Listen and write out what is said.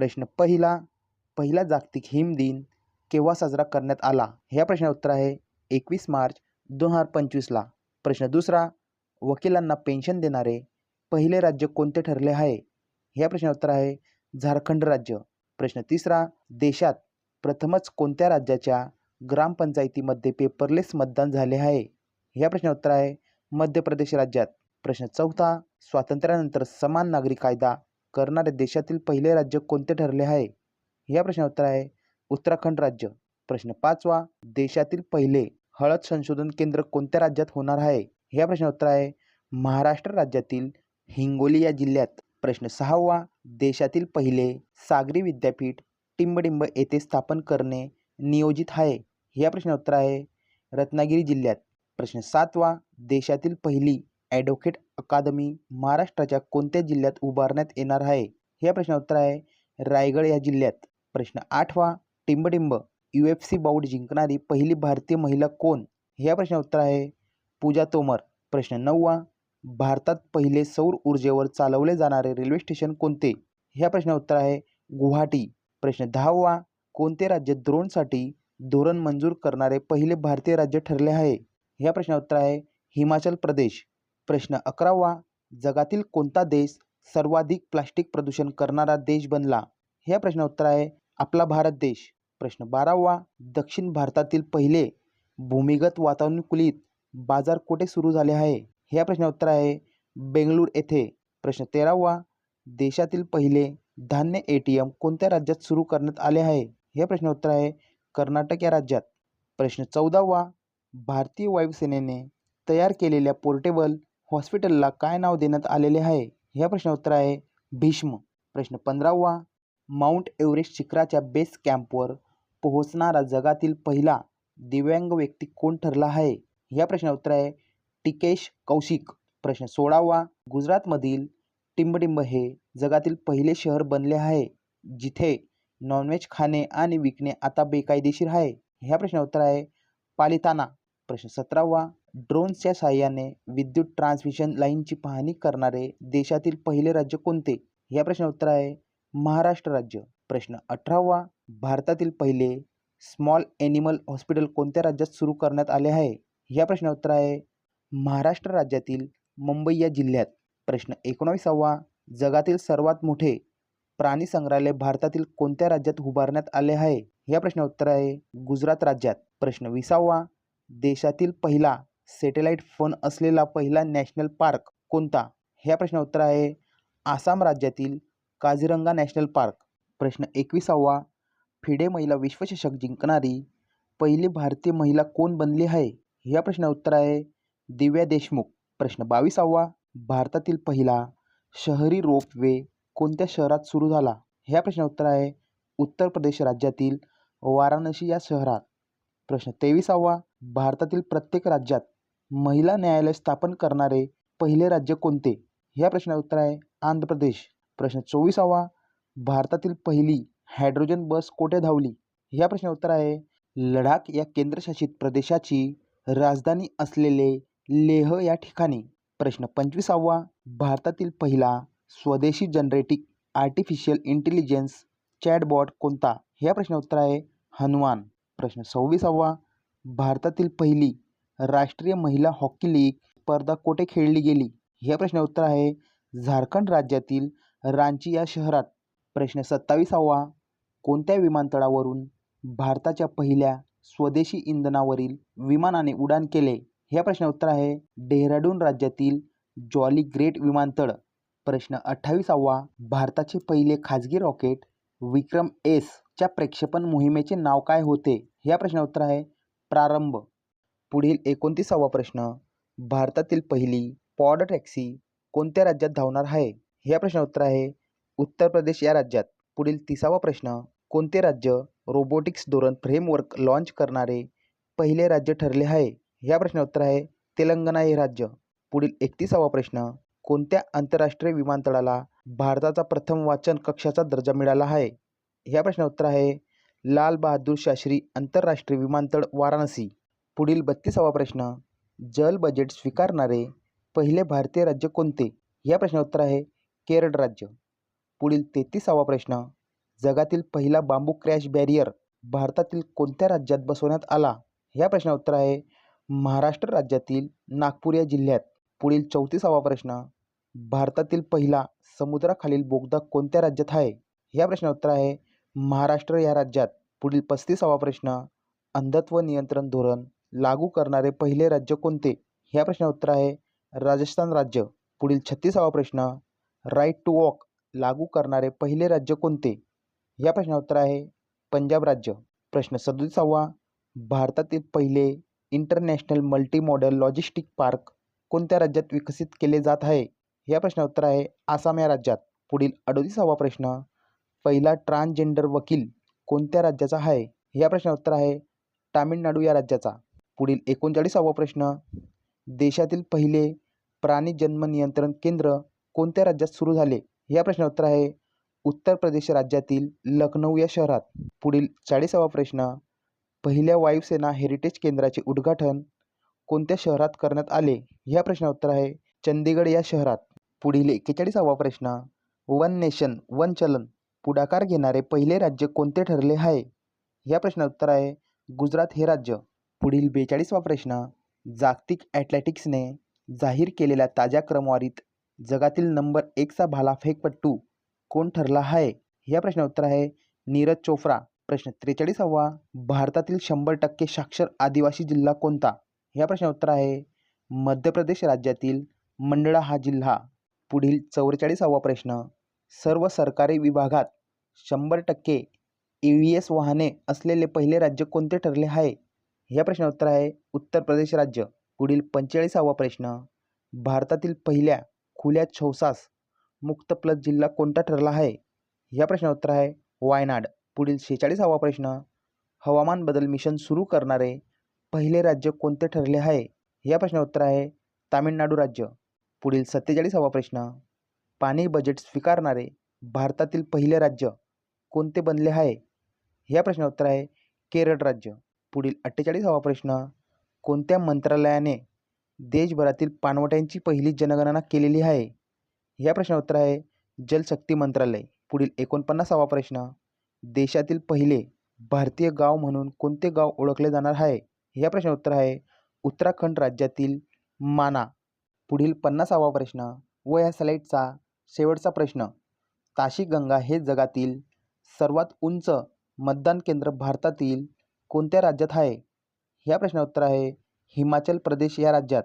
प्रश्न पहिला पहिला जागतिक हिम दिन केव्हा साजरा करण्यात आला? ह्या प्रश्नाचं उत्तर आहे एकवीस मार्च दोन हजार पंचवीसला. प्रश्न दुसरा वकिलांना पेन्शन देणारे पहिले राज्य कोणते ठरले आहे? ह्या प्रश्नाचं उत्तर आहे झारखंड राज्य. प्रश्न तिसरा देशात प्रथमच कोणत्या राज्याच्या ग्रामपंचायतीमध्ये पेपरलेस मतदान झाले आहे? ह्या प्रश्नाचं उत्तर आहे मध्य प्रदेश राज्यात. प्रश्न चौथा स्वातंत्र्यानंतर समान नागरी कायदा करणारे देशातील पहिले राज्य कोणते ठरले आहे? या प्रश्नाचं उत्तर आहे उत्तराखंड राज्य. प्रश्न पाचवा देशातील पहिले हळद संशोधन केंद्र कोणत्या राज्यात होणार आहे? या प्रश्नाचं उत्तर आहे महाराष्ट्र राज्यातील हिंगोली या जिल्ह्यात. प्रश्न सहावा देशातील पहिले सागरी विद्यापीठ टिंबडिंब येथे स्थापन करणे नियोजित आहे? या प्रश्नाचं उत्तर आहे रत्नागिरी जिल्ह्यात. प्रश्न सातवा देशातील पहिली ॲडव्होकेट अकादमी महाराष्ट्राच्या कोणत्या जिल्ह्यात उभारण्यात येणार आहे? ह्या प्रश्नाचं उत्तर आहे रायगड या जिल्ह्यात. प्रश्न आठवा टिंबटिंब यू एफ सी बाऊट जिंकणारी पहिली भारतीय महिला कोण? ह्या प्रश्नाचं उत्तर आहे पूजा तोमर. प्रश्न नववा भारतात पहिले सौर ऊर्जेवर चालवले जाणारे रेल्वे स्टेशन कोणते? ह्या प्रश्नाचं उत्तर आहे गुवाहाटी. प्रश्न दहावा कोणते राज्य द्रोणसाठी धोरण मंजूर करणारे पहिले भारतीय राज्य ठरले आहे? ह्या प्रश्नाचं उत्तर आहे हिमाचल प्रदेश. प्रश्न अकरावा जगातील कोणता देश सर्वाधिक प्लास्टिक प्रदूषण करणारा देश बनला? ह्या प्रश्न उत्तर आहे आपला भारत देश. प्रश्न बारावा दक्षिण भारतातील पहिले भूमिगत वातानुकूलित बाजार कुठे सुरू झाले आहे? ह्या प्रश्न उत्तर आहे बेंगळूर येथे. प्रश्न तेरावा देशातील पहिले धान्य ए टी एम कोणत्या राज्यात सुरू करण्यात आले आहे? हे प्रश्न उत्तर आहे कर्नाटक या राज्यात. प्रश्न चौदावा भारतीय वायुसेनेने तयार केलेल्या पोर्टेबल हॉस्पिटलला काय नाव देण्यात आलेले आहे? ह्या प्रश्नाचं उत्तर आहे भीष्म. प्रश्न पंधरावा. माउंट एव्हरेस्ट शिखराच्या बेस कॅम्पवर पोहोचणारा जगातील पहिला दिव्यांग व्यक्ती कोण ठरला आहे? ह्या प्रश्नाचं उत्तर आहे टिकेश कौशिक. प्रश्न सोळावा. गुजरातमधील टिंबडिंब हे जगातील पहिले शहर बनले आहे जिथे नॉनव्हेज खाणे आणि विकणे आता बेकायदेशीर आहे. ह्या प्रश्नाचं उत्तर आहे पालिताना. प्रश्न सतरावा. ड्रोन्सच्या साहाय्याने विद्युत ट्रान्समिशन लाईनची पाहणी करणारे देशातील पहिले राज्य कोणते? या प्रश्नाचं उत्तर आहे महाराष्ट्र राज्य. प्रश्न अठरावा. भारतातील पहिले स्मॉल ॲनिमल हॉस्पिटल कोणत्या राज्यात सुरू करण्यात आले आहे? ह्या प्रश्नाचं उत्तर आहे महाराष्ट्र राज्यातील मुंबई या जिल्ह्यात. प्रश्न एकोणाविसावा. जगातील सर्वात मोठे प्राणी संग्रहालय भारतातील कोणत्या राज्यात उभारण्यात आले आहे? ह्या प्रश्नाचं उत्तर आहे गुजरात राज्यात. प्रश्न विसावा. देशातील पहिला सॅटेलाईट फोन असलेला पहिला नॅशनल पार्क कोणता? ह्या प्रश्नाचं उत्तर आहे आसाम राज्यातील काझीरंगा नॅशनल पार्क. प्रश्न एकविसावा फिडे महिला विश्वचषक जिंकणारी पहिली भारतीय महिला कोण बनली आहे? ह्या प्रश्नाचं उत्तर आहे दिव्या देशमुख. प्रश्न बावीसावा भारतातील पहिला शहरी रोपवे कोणत्या शहरात सुरू झाला? ह्या प्रश्नाचं उत्तर आहे उत्तर प्रदेश राज्यातील वाराणसी या शहरात. प्रश्न तेविसावा भारतातील प्रत्येक राज्यात महिला न्यायालय स्थापन करणारे पहिले राज्य कोणते? ह्या प्रश्नाचं उत्तर आहे आंध्र प्रदेश. प्रश्न चोवीसावा. भारतातील पहिली हायड्रोजन बस कोठे धावली? ह्या प्रश्नाचं उत्तर आहे लडाख या केंद्रशासित प्रदेशाची राजधानी असलेले लेह या ठिकाणी. प्रश्न पंचवीसावा. भारतातील पहिला स्वदेशी जनरेटिक आर्टिफिशियल इंटेलिजन्स चॅटबॉट कोणता? या प्रश्नाचं उत्तर आहे हनुमान. प्रश्न सव्वीसावा. भारतातील पहिली राष्ट्रीय महिला हॉकी लीग स्पर्धा कोठे खेळली गेली? ह्या प्रश्नाचं उत्तर आहे झारखंड राज्यातील रांची या शहरात. प्रश्न सत्तावीसावा. कोणत्या विमानतळावरून भारताच्या पहिल्या स्वदेशी इंधनावरील विमानाने उड्डाण केले? ह्या प्रश्नाचं उत्तर आहे डेहराडून राज्यातील जॉली ग्रेट विमानतळ. प्रश्न अठ्ठावीसावा. भारताचे पहिले खाजगी रॉकेट विक्रम एसच्या प्रक्षेपण मोहिमेचे नाव काय होते? ह्या प्रश्नाचं उत्तर आहे प्रारंभ. पुढील एकोणतीसावा प्रश्न भारतातील पहिली पॉड टॅक्सी कोणत्या राज्यात धावणार आहे? ह्या प्रश्नाचं उत्तर आहे उत्तर प्रदेश या राज्यात. पुढील तिसावा प्रश्न कोणते राज्य रोबोटिक्स धोरण फ्रेमवर्क लॉन्च करणारे पहिले राज्य ठरले आहे? ह्या प्रश्नाचं उत्तर आहे तेलंगणा हे राज्य. पुढील एकतीसावा प्रश्न कोणत्या आंतरराष्ट्रीय विमानतळाला भारताचा प्रथम वाचन कक्षाचा दर्जा मिळाला आहे? ह्या प्रश्नाचं उत्तर आहे लाल बहादूर शास्त्री आंतरराष्ट्रीय विमानतळ वाराणसी. पुढील बत्तीसावा प्रश्न. जल बजेट स्वीकारणारे पहिले भारतीय राज्य कोणते? ह्या प्रश्नाचं उत्तर आहे केरळ राज्य. पुढील तेहतीसावा प्रश्न. जगातील पहिला बांबू क्रॅश बॅरियर भारतातील कोणत्या राज्यात बसवण्यात आला? ह्या प्रश्नाचं उत्तर आहे महाराष्ट्र राज्यातील नागपूर या जिल्ह्यात. पुढील चौतीसावा प्रश्न. भारतातील पहिला समुद्राखालील बोगदा कोणत्या राज्यात आहे? ह्या प्रश्नाचं उत्तर आहे महाराष्ट्र या राज्यात. पुढील पस्तीसावा प्रश्न. अंधत्व नियंत्रण धोरण. लागू करणारे पहिले राज्य कोणते? ह्या प्रश्नाचं उत्तर आहे राजस्थान राज्य. पुढील छत्तीसावा प्रश्न राईट टू वॉक लागू करणारे पहिले राज्य कोणते? या प्रश्नाचं उत्तर आहे पंजाब राज्य. प्रश्न सदोतीसावा भारतातील पहिले international multi model logistic park कोणत्या राज्यात विकसित केले जात आहे? या प्रश्नाचं उत्तर आहे आसाम या राज्यात. पुढील अडोतीसावा प्रश्न पहिला ट्रान्सजेंडर वकील कोणत्या राज्याचा आहे? या प्रश्नाचं उत्तर आहे तामिळनाडू या राज्याचा. पुढील एकोणचाळीसावा प्रश्न. देशातील पहिले प्राणी जन्म नियंत्रण केंद्र कोणत्या राज्यात सुरू झाले? या प्रश्नाचं उत्तर आहे उत्तर प्रदेश राज्यातील लखनौ या शहरात. पुढील चाळीसावा प्रश्न पहिल्या वायुसेना हेरिटेज केंद्राचे उद्घाटन कोणत्या शहरात करण्यात आले? ह्या प्रश्नाचं उत्तर आहे चंदीगड या शहरात. पुढील एक्केचाळीसावा प्रश्न वन नेशन वन चलन पुढाकार घेणारे पहिले राज्य कोणते ठरले आहे? ह्या प्रश्नाचं उत्तर आहे गुजरात हे राज्य. पुढील बेचाळीसवा प्रश्न जागतिक ॲथलेटिक्सने जाहीर केलेल्या ताज्या क्रमवारीत जगातील नंबर एकचा भालाफेकपट्टू कोण ठरला आहे? ह्या प्रश्नाचं उत्तर आहे नीरज चोप्रा. प्रश्न त्रेचाळीसावा भारतातील शंभर टक्के साक्षर आदिवासी जिल्हा कोणता? ह्या प्रश्नाचं उत्तर आहे मध्य प्रदेश राज्यातील मंडळा हा जिल्हा. पुढील चौवेचाळीसावा प्रश्न सर्व सरकारी विभागात शंभर टक्के ई व्ही एस वाहने असलेले पहिले राज्य कोणते ठरले आहे? ह्या प्रश्नाचं उत्तर आहे उत्तर प्रदेश राज्य. पुढील पंचेचाळीसावा प्रश्न. भारतातील पहिल्या खुल्या छौसास मुक्त प्लस जिल्हा कोणता ठरला आहे? ह्या प्रश्नाचं उत्तर आहे वायनाड. पुढील शेहेचाळीसावा प्रश्न. हवामान बदल मिशन सुरू करणारे पहिले राज्य कोणते ठरले आहे? या प्रश्नाचं उत्तर आहे तामिळनाडू राज्य. पुढील सत्तेचाळीसावा प्रश्न. पाणी बजेट स्वीकारणारे भारतातील पहिले राज्य कोणते बनले आहे? ह्या प्रश्नाचं उत्तर आहे केरळ राज्य. पुढील अठ्ठेचाळीसावा प्रश्न कोणत्या मंत्रालयाने देशभरातील पाणवठ्यांची पहिली जनगणना केलेली आहे? ह्या प्रश्नाचं उत्तर आहे जलशक्ती मंत्रालय. पुढील एकोणपन्नासावा प्रश्न देशातील पहिले भारतीय गाव म्हणून कोणते गाव ओळखले जाणार आहे? ह्या प्रश्नाचं उत्तर आहे उत्तराखंड राज्यातील माना. पुढील पन्नासावा प्रश्न व या स्लाईडचा शेवटचा प्रश्न ताशी गंगा हे जगातील सर्वात उंच मतदान केंद्र भारतातील कोणत्या राज्यात आहे? ह्या प्रश्नाचं उत्तर आहे हिमाचल प्रदेश या राज्यात.